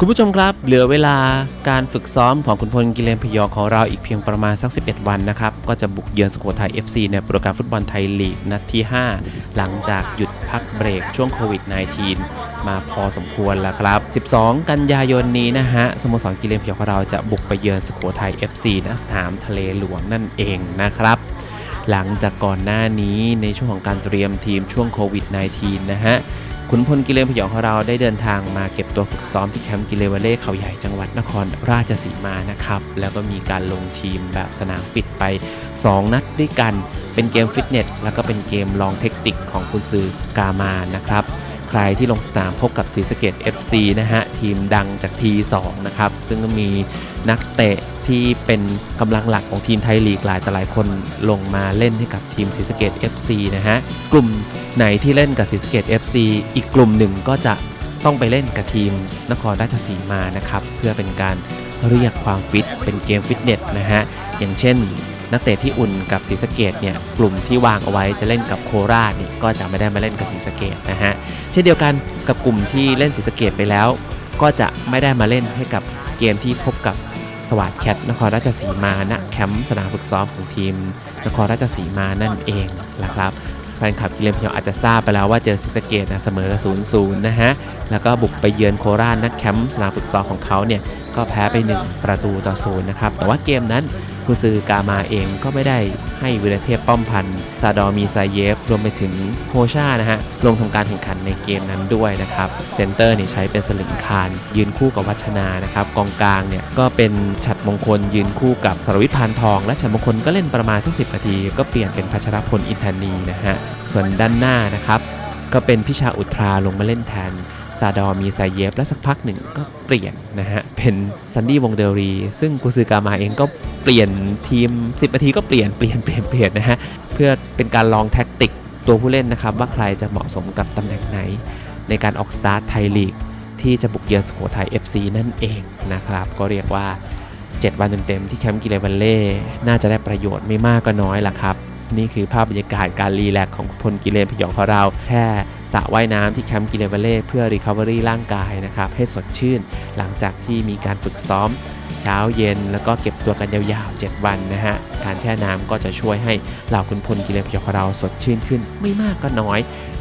คุณผู้ชมครับ เหลือเวลาการฝึกซ้อมของคุณพลกิเลนพยองของเราอีกเพียงประมาณสัก 11 วันนะครับ ก็จะบุกเยือนสุโขทัย FC ในโปรแกรมฟุตบอลไทยลีกนัดที่ 5 หลังจากหยุดพักเบรกช่วงโควิด -19 มาพอสมควรแล้วครับ 12 กันยายนนี้นะฮะสโมสรกิเลนพยองของเราจะบุกไปเยือนสุโขทัย FC ณสนามทะเลหลวงนั่นเองนะครับหลังจากก่อนหน้านี้ในช่วงของการเตรียมทีมช่วงโควิด -19 นะฮะ ขุนพลกิเลนพยองของเราได้เดินทางมาเก็บตัวฝึกซ้อมที่แคมป์กิเลเวเล่เขาใหญ่จังหวัดนครราชสีมานะครับแล้วก็มีการลงทีมแบบสนามปิดไป 2 นัดด้วยกัน เป็นเกมฟิตเนสแล้วก็เป็นเกมลองเทคนิคของคุณซือกามานะครับใครที่ลงสนามพบกับศรีสะเกด FC นะฮะ ทีมดังจากที2นะครับ ซึ่งก็มีนักเตะ ที่เป็นกำลังหลักของทีมไทยลีกหลายต่หลายคนลงมาเล่นให้กับทีมศรีสะเกด FC นะฮะ กลุ่มไหนที่เล่นกับศรีสะเกด FC อีกกลุ่มหนึ่งก็จะต้องไปเล่นกับทีมนครราชสีมานะครับ เพื่อเป็นการเรียกความฟิตเป็นเกมฟิตเนสนะฮะ อย่างเช่น นักเตะที่อุ่นกับศรีสะเกดเนี่ยกลุ่มที่วางเอาไว้จะเล่นกับโคราชเนี่ยก็จะไม่ได้มาเล่นกับศรีสะเกดนะฮะเช่นเดียวกันกับกลุ่มที่เล่นศรีสะเกดไปแล้ว ก็จะไม่ได้มาเล่นให้กับเกมที่พบกับ สวัสดแคทนครราชสีมาณแคมป์สนามฝึกซ้อมของทีม นครราชสีมานั่นเองนะครับแฟนคลับกิเลนพยองอาจจะทราบไปแล้วว่าเจอซิสเกตนะเสมอ 0 0 นะฮะ แล้วก็บุกไปเยือนโคราชนักแคมป์สนามฝึกซ้อมของเขาเนี่ย ก็แพ้ไป 1 ประตูต่อศูนย์นะครับ แต่ว่าเกมนั้น กุซือกามาเองก็ไม่ได้ให้วิรเทพป้อมพันธ์ซาดอมีไซเยฟ รวมไปถึงโฮชานะฮะ ลงทำการแข่งขันในเกมนั้นด้วยนะครับ เซนเตอร์เนี่ยใช้เป็นสลิงคารยืนคู่กับวัชนานะครับ กองกลางเนี่ยก็เป็นฉัดมงคลยืนคู่กับสรวิทย์พานทอง และฉัดมงคลก็เล่นประมาณสักสินาที ก็เปลี่ยนเป็นพัชรพลอินทานีนะฮะ ส่วนด้านหน้านะครับก็เป็นพิชาอุทราลงมาเล่นแทน ซาดอมีไซเยฟและสักพักหนึ่งก็เปลี่ยนนะฮะ เป็นซันดี้วงเดลรี ซึ่งกุซือกามาเองก็เปลี่ยนทีม 10นาทีก็เปลี่ยนเปลี่ยนเปลี่ยนเปลี่ยนนะฮะ เพื่อเป็นการลองแท็กติกตัวผู้เล่นนะครับ ว่าใครจะเหมาะสมกับตำแหน่งไหน ในการออกสตาร์ทไทยลีกที่จะบุกเยือนสุโขทัย FC นั่นเองนะครับ ก็เรียกว่า 7 วันเต็มๆที่แคมป์กิเลวันเล่ น่าจะได้ประโยชน์ไม่มากก็น้อยล่ะครับ นี่คือภาพบรรยากาศการรีแลกของพลกิเลนพยองของเราแช่สระว่ายน้ำที่แคมป์กิเลนวัลเล่เพื่อรีคา v ว r รี่ร่างกายนะครับให้สดชื่น หลังจากที่มีการฝึกซ้อมเช้าเย็นแล้วก็เก็บตัวกันยาวๆ 7 วันนะฮะ การแช่น้ำก็จะช่วยให้เหล่าคุณพลกิเลนพยองของเราสดชื่นขึ้น ไม่มากก็น้อย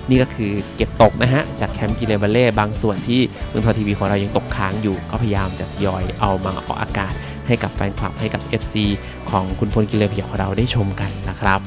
นี่ก็คือเก็บตกนะฮะ จากแคมป์กิเลนวัลเล่บางส่วนที่เมืองทอทีวีของเรายังตกค้างอยู่ก็พยายามจะยอยเอามาออกอากาศ ให้กับแฟนคลับให้กับ FC ของคุณพลกิเลนพยงของเราได้ชมกันนะครับ